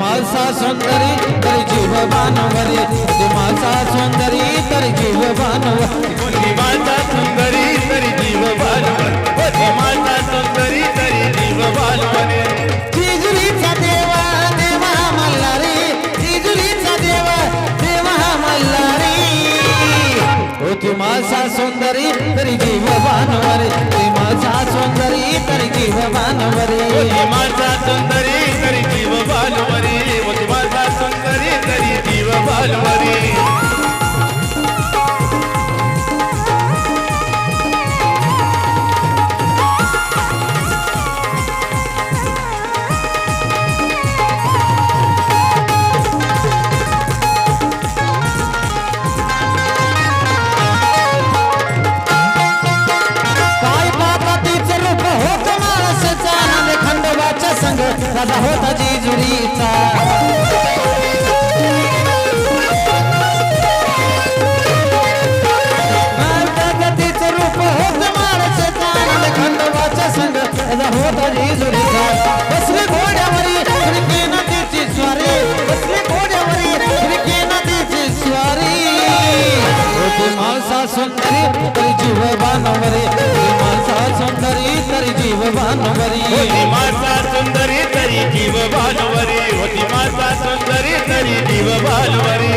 मासा सुंदरी तरी जीव बानवरी होती मासा सुंदरी तरी जीव बानवरी सुंदरी तरी जीव सुंदरी तरी जीव देवा देवा मल्हारी। देवा देवा मल्हारी। सुंदरी तरी जीव मासा सुंदरी तरी जीव सुंदरी तरी बालवरी होती माता सुंदरी तरी जीव बालवरी राजा होता जी सुंदरी तरी जीव बानवरी माता सुंदरी तरी जीव बानवरी होती माता सुंदरी तरी जीव भानवरी होती माता सुंदरी तरी जीव बालवरी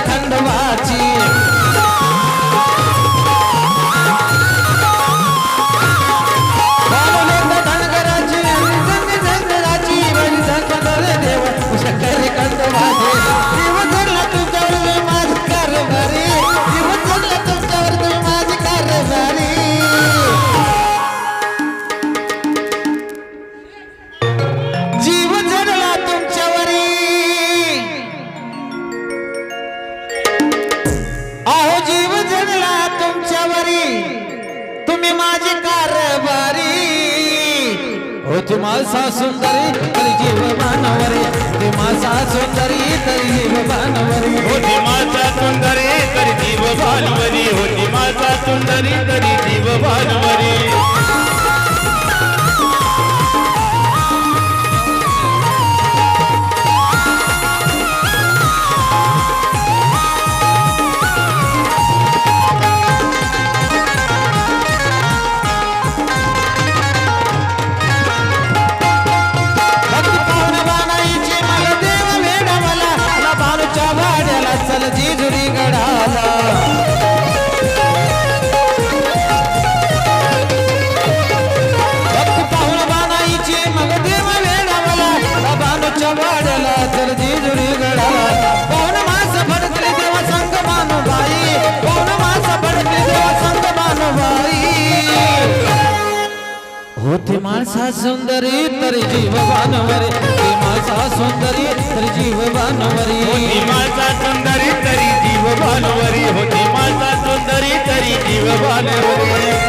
खंडवाची तुम्ही माझी कारभारी होती सुंदरी तरी जीव मानवरी मासा सुंदरी तरी जीव मानवरी होती सुंदरी तरी जीव बालवरी होती सुंदरी होती माणसा सुंदरी तरी जीव बानवरी होती माणसा सुंदरी तरी जीव बानवरी होती माणसा सुंदरी तरी जीव बालवरी होती माणसा सुंदरी तरी जीव बालवरी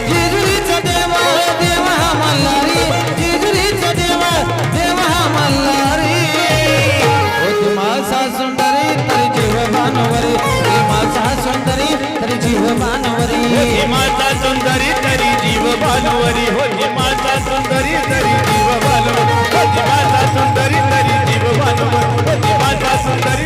सुंदरी करी माता सुंदरी, तरी जीव भलवरी हो माता सुंदरी, तरी जीव भानुवरी माता सुंदरी, तरी जीव भानुवरी माता सुंदरी